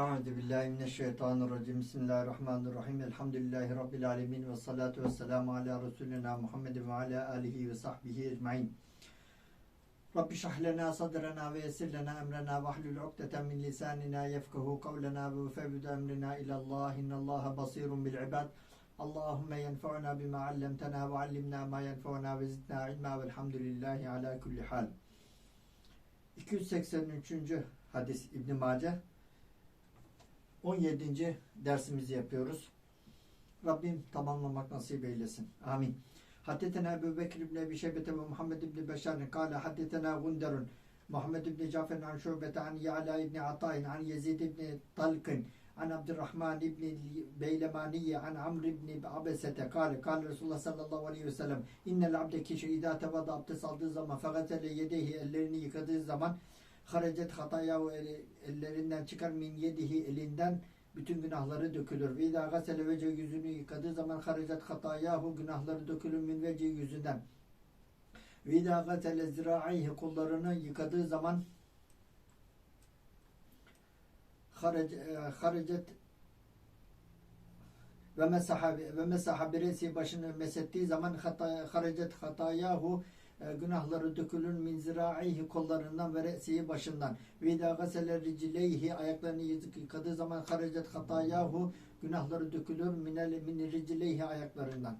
Euzu billahi mineşşeytanirracim. Bismillahirrahmanirrahim. Elhamdülillahi rabbil alamin ve salatu vesselamu ala resulina Muhammedin ve ala alihi ve sahbihi ecmaîn. Rabbi şrah lena sadrena ve yessir lena emrena ve hlul ukdeten min lisanina yefkahu kavlena ve fevvid emrina ila Allah. İnallaha basirun bil ibad. Allahümme yenfa'una bima allamtena ve allimna ma yenfa'una ve zidna ilma velhamdülillahi ala kulli hal. 283. hadis İbn Mace 17. dersimizi yapıyoruz. Rabbim tamamlamak nasip eylesin. Amin. Haddetena Ebu Bekir ibn Ebi Şeybete ve Muhammed ibn Beşar'ın kâle haddetena Gunderun Muhammed ibn Cafer'in an Şubete an Ya'la ibn Atay'ın an Yezid ibn Talkın an Abdurrahman ibn Beylemaniye an Amr ibn Abesete kâle kâle Resulullah sallallahu aleyhi ve sellem innel abde kişi idâ tevada abdest aldığı zaman fegazele yedehi ellerini yıkadığı zaman haracet hatayahu ellerinden çıkar min yedihi elinden bütün günahları dökülür. Ve idâ gasele vece yüzünü yıkadığı zaman haracet hatayahu günahları dökülür min vece yüzünden. Ve idâ gasele zira'ayhi kollarını yıkadığı zaman haracet ve mesaha ve mesaha birisi başını mesettiği zaman hata, haracet hatayahu günahları dökülür min ziraihi kollarından ve re'sihi başından. Ve idâ gasele ricileyhi ayaklarını yıkadığı zaman haracet hatayahu günahları dökülür minel min ricileyhi ayaklarından.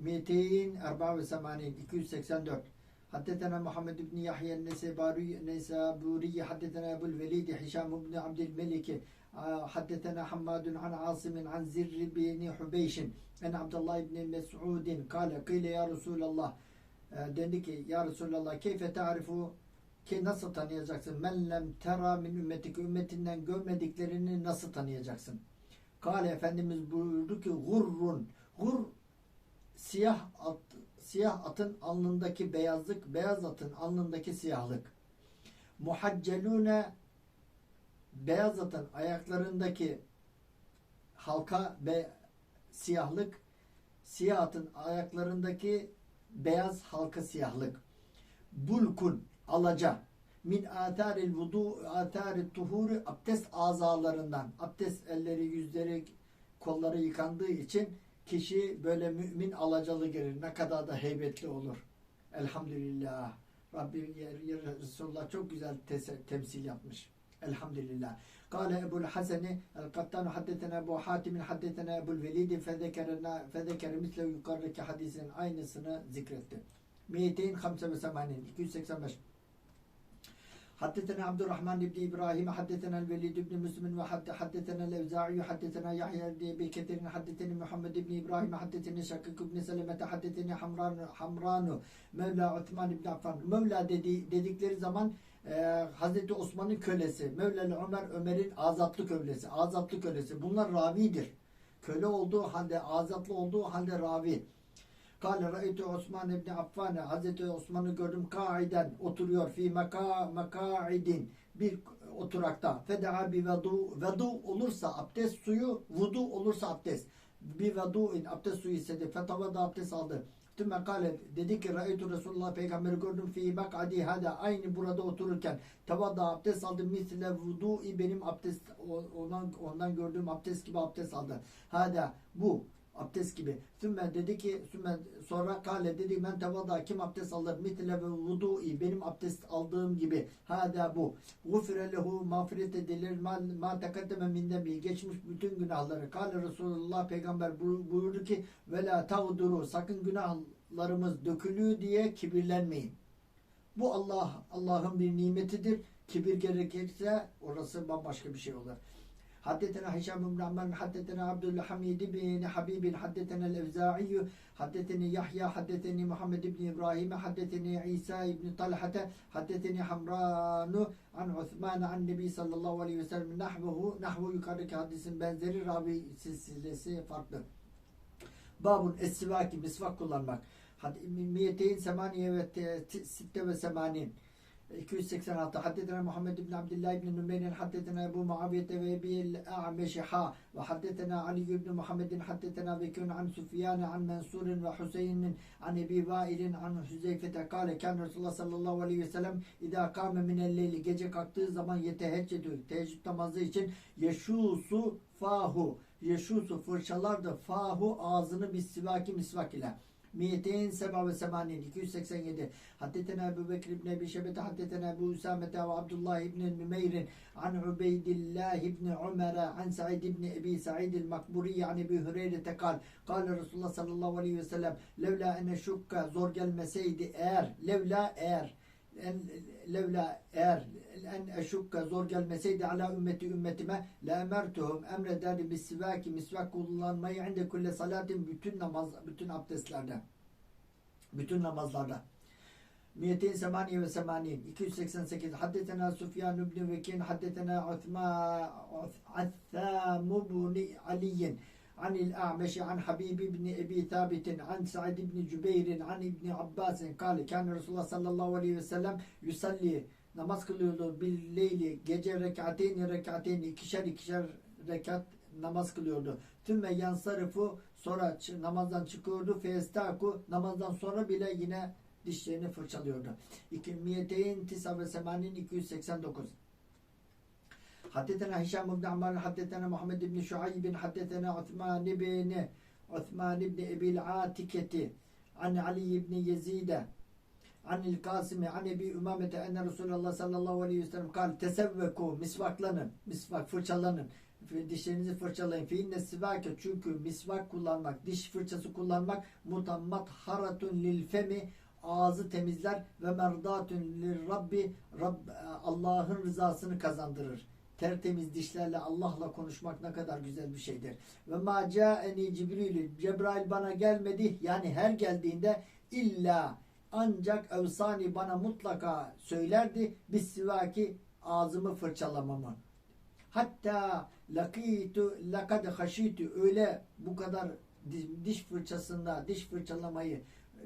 Meteyn erba ve semanin 284 Haddetena Muhammed ibn Yahya Nesebari Nesaburi Haddetena Ebul Velid Hişam ibn Abdülmelik Haddetena Hammadun an Asim an Zirr bin Hubeyşin en Abdullah ibn Mes'udin kâle kıyle ya Resulallah dendi ki ya Resulallah keyfe tarifu ki nasıl tanıyacaksın? Men lem tera min ümmetik ümmetinden görmediklerini nasıl tanıyacaksın? Kale Efendimiz buyurdu ki gurrun gur siyah at, siyah atın alnındaki beyazlık beyaz atın alnındaki siyahlık muhaccelune beyaz atın ayaklarındaki halka ve siyahlık siyah atın ayaklarındaki beyaz halka siyahlık. Bulkun alaca min ataril vudu atarit tuhuri abdest azalarından abdest elleri yüzleri kolları yıkandığı için kişi böyle mümin alacalı gelir. Ne kadar da heybetli olur. Elhamdülillah. Rabbim Resulullah çok güzel temsil yapmış. Elhamdülillah. Kale Ebu'l Haseni el-Kattanu haddetena Ebu Hatim'in haddetena Ebu'l Velid'in fezekere fezekere misle yukarıdaki hadisin aynısını zikretti. Miyeteyn 85 285 حدثنا عبد الرحمن بن إبراهيم حدثنا الوليد بن مسلم وحدثنا الأوزاعي حدثنا يحيى بن كثير حدثني محمد بن إبراهيم حدثني شقيق بن سلمة حدثني حمران حمران مولى عثمان بن عفان Mevla dedi, dedikleri zaman e, Hazreti Osman'ın kölesi, Mevleli Ömer Ömer'in azatlı kölesi, azatlı kölesi. Bunlar ravidir. Köle olduğu halde, azatlı olduğu halde ravi. Kale ra'ytu Osman ibn Affan Hazreti Osman'ı gördüm kaiden oturuyor fi maka makaidin bir oturakta. Feda bi vedu vedu olursa abdest suyu vudu olursa abdest. Bir vedu'in abdest suyu istedi. Fetavada abdest aldı. Tümme kale dedi ki Ra'ytu Resulullah peygamberi gördüm fi mak'adi hada aynı burada otururken. Tavada abdest aldı. Misle vudu'i benim abdest ondan, ondan gördüğüm abdest gibi abdest aldı. Hada bu abdest gibi. Sümme dedi ki sümme sonra kale dedi men tevada kim abdest alır mitle ve vudu'i benim abdest aldığım gibi. Hada bu. Gufire lehu mağfiret edilir ma, tekaddeme minden bir geçmiş bütün günahları. Kale Resulullah peygamber buyurdu ki ve la tağduru sakın günahlarımız dökülüyor diye kibirlenmeyin. Bu Allah Allah'ın bir nimetidir. Kibir gerekirse orası bambaşka bir şey olur. Haddetena Hişam bin Rahman, haddetena Abdülhamid bin Habib, haddetena el-Evza'i, haddeteni Yahya, haddeteni Muhammed bin İbrahim, haddeteni İsa ibn Talhate, haddeteni Hamranu an Osman an Nebi sallallahu aleyhi ve sellem nahvuhu, nahvu yukarıdaki hadisin benzeri ravi silsilesi farklı. Babun es-sivaki misvak kullanmak. Hadi, miyeteyn semaniye ve. 286 Haddetena Muhammed bin Abdullah bin Numeyn Haddetena Ebu Muaviyete ve Ebil A'meşi Ha ve Haddetena Ali bin Muhammedin Haddetena Bekun an Süfyan an Mansur ve Hüseyin an Ebi Vail'in an Hüzeyfete kale kan Resulullah sallallahu aleyhi ve sellem idâ kâme minel leyli gece kalktığı zaman yeteheccedü teheccüd namazı için yeşusu fahu yeşusu fırçalardı fahu ağzını bir sivaki misvak ile. Miyetin seba ve semanin 287 Haddetena Ebu Bekir İbni Ebi Şebete Haddetena Ebu Üsamete ve Abdullah İbni Nümeyr'in An Ubeydillah İbni Ömer'e An Sa'id İbni Ebi Sa'id el-Makburi An Ebi Hüreyre kal. Kale Resulullah sallallahu aleyhi ve sellem Levla ene şukka zor gelmeseydi eğer Levla eğer en, levla eğer en eşukka zor gelmeseydi ala ümmeti ümmetime la emertuhum emrederdi bis sivaki misvak kullanmayı inde kulle salatin bütün namaz bütün abdestlerde bütün namazlarda. Miyetin semaniye ve semanin 288 Haddetena Sufyan ibn Vekin Haddetena Uthma Atham ibn Aliyin anil Ameşi an Habib ibn Ebi Tabitin an Sa'id ibn Cübeyr'in an İbn Abbas'in kâli kâne Resulullah sallallahu aleyhi ve sellem yusalli namaz kılıyordu bil leyli gece rekateyni rekateyni ikişer ikişer rekat namaz kılıyordu. Tümme yansarıfı sonra namazdan çıkıyordu. Festaku namazdan sonra bile yine dişlerini fırçalıyordu. İkimiyeteyn tisa ve semanin 289. Haddetena Hişam ibn Ammar, haddetena Muhammed ibn Şuaybin, haddetena Osman ibn Osman ibn Ebil Atiketi, an Ali ibn Yezide, an il Kasimi, an Ebi Ümamete, enne Resulallah sallallahu aleyhi ve sellem kal, tesevveku, misvaklanın, misvak, fırçalanın, dişlerinizi fırçalayın. Fiinne sivake çünkü misvak kullanmak, diş fırçası kullanmak mutammat haratun lil femi ağzı temizler ve merdatun lir Rabbi Rabb, Allah'ın rızasını kazandırır tertemiz dişlerle Allah'la konuşmak ne kadar güzel bir şeydir. Ve ma caeni Cibril Cebrail bana gelmedi. Yani her geldiğinde illa ancak evsani bana mutlaka söylerdi bis sivaki ağzımı fırçalamamı. Hatta lakitu lakad haşitu öyle bu kadar di- diş fırçasında diş fırçalamayı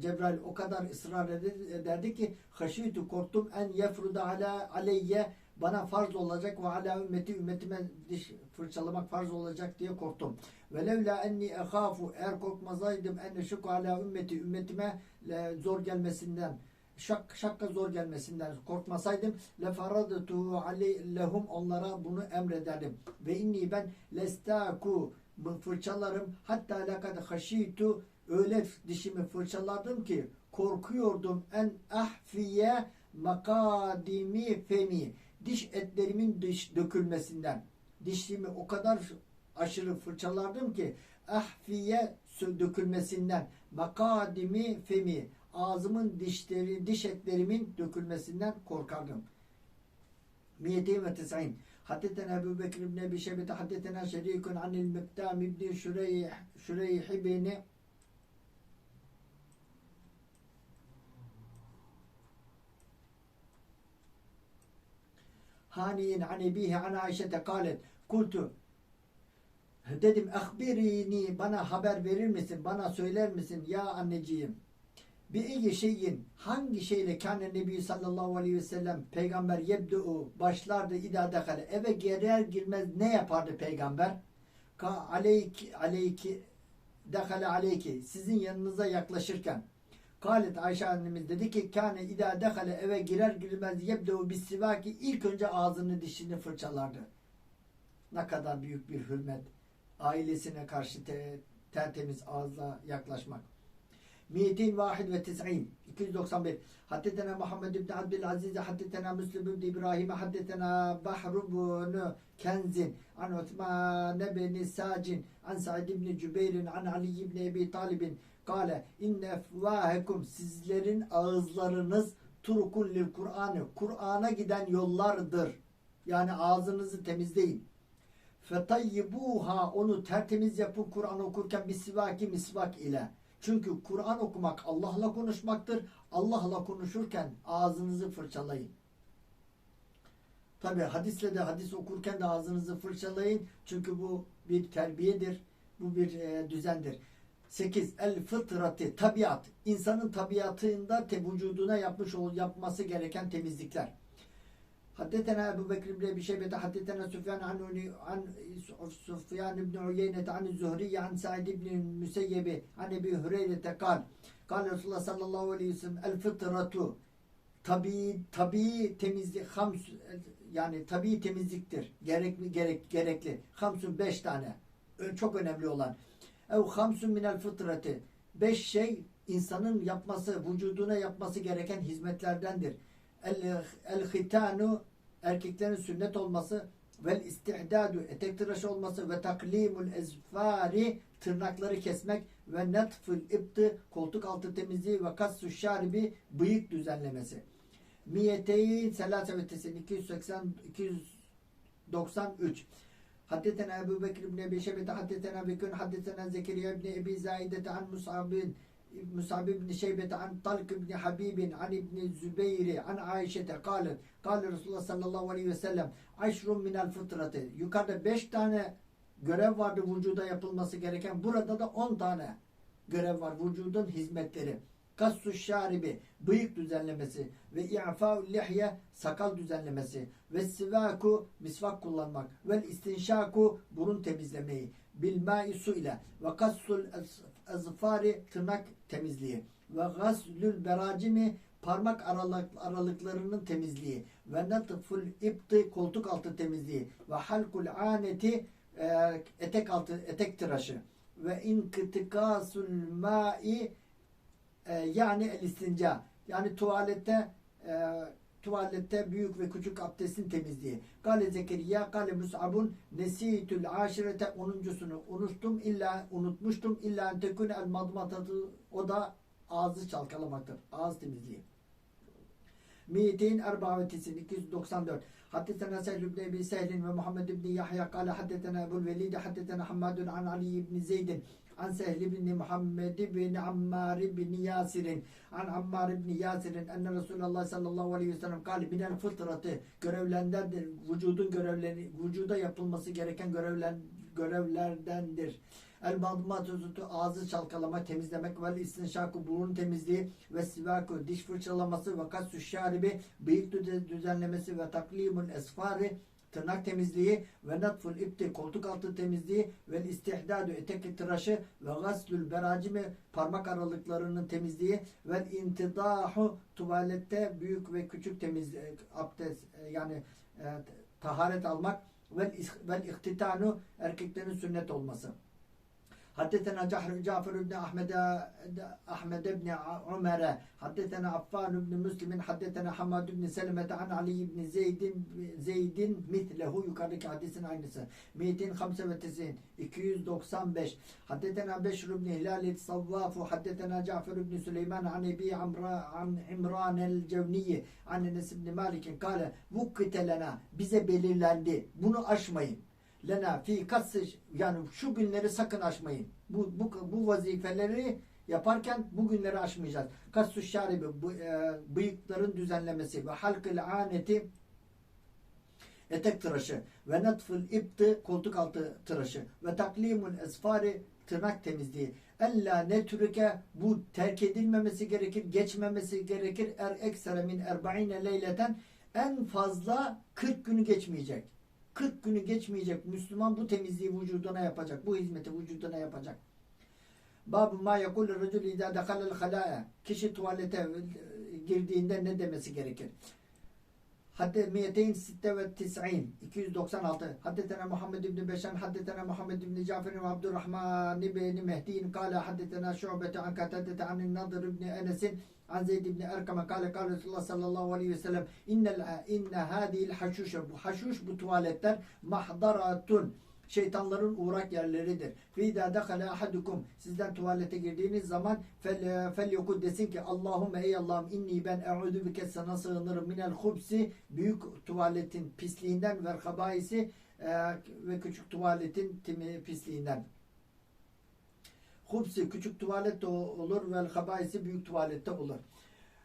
Cebrail o kadar ısrar eder- ederdi ki haşitu korktum en yefruda ala aleyye bana farz olacak ve ala ümmeti ümmetime diş fırçalamak farz olacak diye korktum. Ve levla enni ehafu eğer korkmazaydım en şuk ala ümmeti ümmetime e, zor gelmesinden şak, şakka zor gelmesinden korkmasaydım le faradtu aleyhum onlara bunu emrederdim. Ve inni ben lestaku fırçalarım hatta lakad haşitu öyle dişimi fırçaladım ki korkuyordum en ahfiye makadimi femi diş etlerimin dış dökülmesinden. Dişimi o kadar aşırı fırçalardım ki ahfiye dökülmesinden makadimi femi ağzımın dişleri diş etlerimin dökülmesinden korkardım. Miyetin ve tes'in. Haddetena Ebu Bekir ibn Ebi Şebete haddetena şerikun anil Miktam ibn Şureyh Şureyh ibn Haniyin an ebihi an Ayşe'te kalet. Kultu. Dedim ahbirini bana haber verir misin? Bana söyler misin? Ya anneciğim bir iyi şeyin hangi şeyle kâne nebi sallallahu aleyhi ve sellem peygamber yebdu başlardı idâ dekale eve girer girmez ne yapardı peygamber? Ka aleyki aleyki dekale aleyki sizin yanınıza yaklaşırken Kalet Ayşe annemiz dedi ki kâne idâ dekale eve girer girmez yebdu bis sivaki ilk önce ağzını dişini fırçalardı. Ne kadar büyük bir hürmet. Ailesine karşı te, tertemiz ağızla yaklaşmak. Miyetin vahid ve tis'in 291 Haddetena Muhammed ibn Abdülaziz Haddetena Müslim ibn İbrahim Haddetena Bahru Kenzin An Uthman ibn Sacin An Sa'id ibn Cübeyrin An Ali ibn Ebi Talibin Kale inne efvahekum sizlerin ağızlarınız turukun lil Kur'an'ı Kur'an'a giden yollardır. Yani ağzınızı temizleyin. Fetayyibuha onu tertemiz yapın Kur'an okurken bir sivaki misvak ile. Çünkü Kur'an okumak Allah'la konuşmaktır. Allah'la konuşurken ağzınızı fırçalayın. Tabi hadisle de hadis okurken de ağzınızı fırçalayın. Çünkü bu bir terbiyedir. Bu bir e, düzendir. 8. El fıtratı tabiat. İnsanın tabiatında te vücuduna yapmış yapması gereken temizlikler. Haddetena Ebu Bekir ibn Ebi Şeybete haddetena Süfyan an, an Süfyan ibn Uyeyne an Zuhri an Sa'id ibn Müseyyebi an Ebi Hüreyre kal. Kal Resulullah sallallahu aleyhi ve sellem el fıtratu tabi tabi temizlik hams yani tabi temizliktir. Gerekli gerek gerekli. Hamsun beş tane. Çok önemli olan. Ev hamsun minel fıtratı. Beş şey insanın yapması, vücuduna yapması gereken hizmetlerdendir. El, el hitanu erkeklerin sünnet olması vel istihdadu etek tıraşı olması ve taklimul ezfari tırnakları kesmek ve netful ibtı koltuk altı temizliği ve kassu şaribi bıyık düzenlemesi. Miyeteyn selase ve tesin 280 293 Haddetena Ebu Bekir ibn Ebi Şebete Haddetena Bekun Haddetena Zekeriya ibn Ebi Zaidete an Mus'abin Mus'ab ibn Şeybete an Talk ibn Habibin an ibn Zübeyri an Ayşe'te kâle kâle Resulullah sallallahu aleyhi ve sellem aşrun minel fıtratı yukarıda beş tane görev vardı vücuda yapılması gereken. Burada da on tane görev var vücudun hizmetleri. Kassu şaribi bıyık düzenlemesi ve i'fa'u lihye sakal düzenlemesi ve sivaku misvak kullanmak. Ve istinşaku burun temizlemeyi. Bil ma'i su ile. Ve kassul azfari tırnak temizliği ve gaslül beracimi parmak aralık, aralıklarının temizliği ve natful ipti koltuk altı temizliği ve halkul aneti e, etek altı etek tıraşı ve inkıtikasul ma'i e, yani el istinca. Yani tuvalette e, tuvalette büyük ve küçük abdestin temizliği. Gale Zekeriya, Gale Mus'abun, Nesitül aşirete onuncusunu unuttum, illa unutmuştum, illa entekune el madmatatu, o da ağzı çalkalamaktır. Ağız temizliği. Miyetin Erbavetis'in 294. Haddetena Sehl ibn Ebi Sehlin ve Muhammed ibn Yahya kâle haddetena Ebul Velid haddetena Hammadun an Ali ibn Zeydin an Sehl ibn Muhammed ibn Ammar ibn Yasir'in an Ammar ibn Yasir'in enne Resulullah sallallahu aleyhi ve sellem kâle minel fıtratı görevlendendir. Vücudun görevleri, vücuda yapılması gereken görevler, görevlerdendir. El madmatutu ağzı çalkalama, temizlemek ve istinşaku burun temizliği ve sivaku diş fırçalaması ve kassu şaribi bıyık düze- düzenlemesi ve taklimul esfari tırnak temizliği ve natful ipti koltuk altı temizliği ve istihdadu etek tıraşı ve gaslül beracimi parmak aralıklarının temizliği ve intidahu tuvalette büyük ve küçük temizlik abdest e, yani e, taharet almak ve ihtitanu erkeklerin sünnet olması. حدثنا جعفر جعفر بن احمد احمد بن عمر حدثنا عفان بن مسلم حدثنا حماد بن سلمة عن علي بن زيد زيد مثله yukarıdaki hadisin aynısı. 295 295 حدثنا بشر بن هلال الصواف حدثنا جعفر بن سليمان عن ابي عمران عن عمران الجوني عن انس بن مالك قال وكت لنا bize belirlendi. Bunu aşmayın lena fi katsı yani şu günleri sakın aşmayın. Bu, bu, bu vazifeleri yaparken bu günleri aşmayacağız. Katsu şaribi bu, e, bıyıkların düzenlemesi ve halkıl aneti etek tıraşı ve natfıl ipti koltuk altı tıraşı ve taklimul esfari tırnak temizliği. Ella ne türüke bu terk edilmemesi gerekir, geçmemesi gerekir. Er eksere min erba'ine leyleten en fazla 40 günü geçmeyecek. 40 günü geçmeyecek Müslüman bu temizliği vücuduna yapacak. Bu hizmeti vücuduna yapacak. Babu ma yekulü racul idâ dehalel halâe. Kişi tuvalete girdiğinde ne demesi gerekir? Hadde miyeteyn sitte ve tis'in. 296 Haddetena Muhammed ibn Beşen Haddetena Muhammed ibn Cafer ve Abdurrahman ibn Mehdi'in Kale haddetena şubete an katadete anin Nadir ibn Enes'in an Zeyd ibn Erkam kale kale Resulullah sallallahu aleyhi ve sellem innel inne hadihil haşuşe. Bu haşuş bu tuvaletler mahdaratun şeytanların uğrak yerleridir. Fîdâ dekale ahadukum sizden tuvalete girdiğiniz zaman fel, fel yokul desin ki Allahümme ey Allah'ım inni ben e'udu bike sana sığınırım minel hubsi büyük tuvaletin pisliğinden ve habaisi e, ve küçük tuvaletin timi, pisliğinden. Hubsi küçük tuvalette olur ve habaisi büyük tuvalette olur.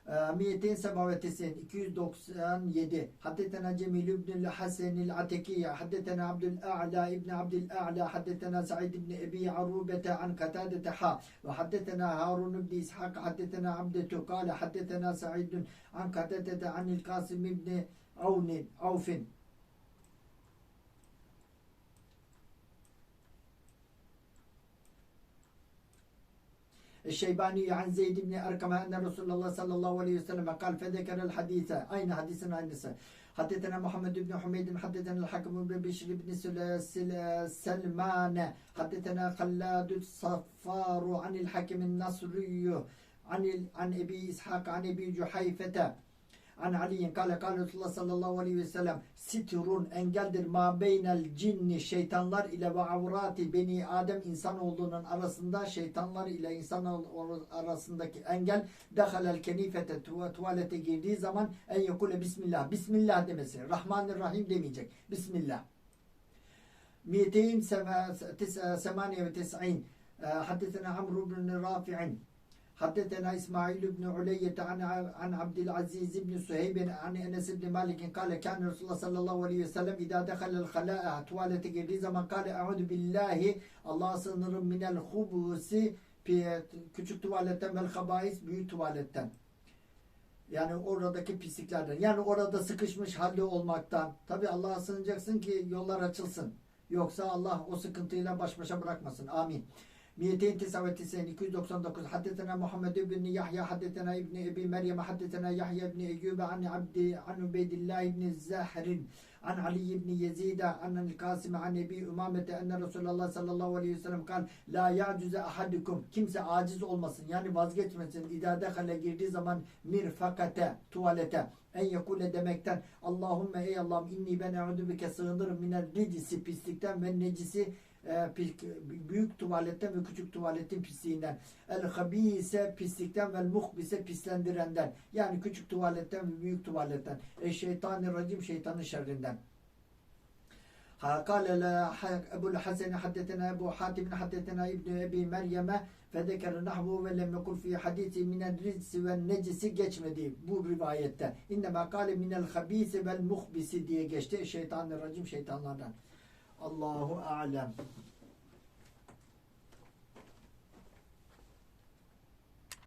Ee, Miyetin Semavetesin 297 Haddetena Cemil İbnül Hasenil Atekiye Haddetena Abdül A'la İbni Abdül A'la Haddetena Said İbni Ebi Arubete An Katadete Ha ve Haddetena Harun İbni İshak Haddetena Abdetu Kale Haddetena Saidun An Katadete Anil Kasim İbni Avnin Avfin. الشيباني عن زيد بن أرقم أن رسول الله صلى الله عليه وسلم قال فذكر الحديث. أين حديثنا عن النساء حدثنا محمد بن حميد حدثنا الحكم بن بشر بن سل- سل- سلمان حدثنا خلاد الصفار عن الحكم النصري عن عن أبي إسحاق عن أبي جحيفة عن علي قال قال رسول الله صلى الله عليه وسلم sitrun engeldir ma beynel cinni şeytanlar ile ve avrati beni Adem insan olduğunun arasında şeytanlar ile insan ol- arasındaki engel dehalel kenifete tuva- tuvalete girdiği zaman en yekule bismillah bismillah demesi Rahmanirrahim demeyecek bismillah 298 حدثنا عمرو بن رافع Haddetena İsmail İbni Uleyye an, an Abdülaziz İbni Süheyb an Enes İbni Malik'in kale kâne Resulullah sallallahu aleyhi ve sellem idâ dehalel halâ'a tuvalete girdiği zaman kale eûdü billahi Allah'a sığınırım minel hubusi küçük tuvaletten vel habais büyük tuvaletten. Yani oradaki pisliklerden. Yani orada sıkışmış halde olmaktan. Tabi Allah'a sığınacaksın ki yollar açılsın. Yoksa Allah o sıkıntıyla baş başa bırakmasın. Amin. 299 299 حدثنا محمد بن يحيى حدثنا ابن ابي مريم حدثنا يحيى بن ايوب عن عبد عن عبيد الله بن الزاهر عن علي بن يزيد عن القاسم عن ابي امامه ان رسول الله صلى الله عليه وسلم قال لا يعجز احدكم kimse aciz olmasın yani vazgeçmesin idâ dekale girdiği zaman mirfakate tuvalete en yekule demekten Allahümme ey Allah'ım inni ben eûdü bike sığınırım minel ricisi pislikten ve necisi e, pis- büyük tuvaletten ve küçük tuvaletin pisliğinden. El habise pislikten ve muhbise pislendirenden. Yani küçük tuvaletten ve büyük tuvaletten. E şeytanirracim şeytanın şerrinden. Ha, قال لا- أبو الحسن حدثنا أبو حاتم حدثنا ابن أبي مريم فذكر نحوه ولم يقل في حديث من الرجس والنجس geçmedi bu rivayette. İnnema kâle minel habisi vel muhbisi diye geçti. Şeytanirracim şeytanlardan. Allahu alem.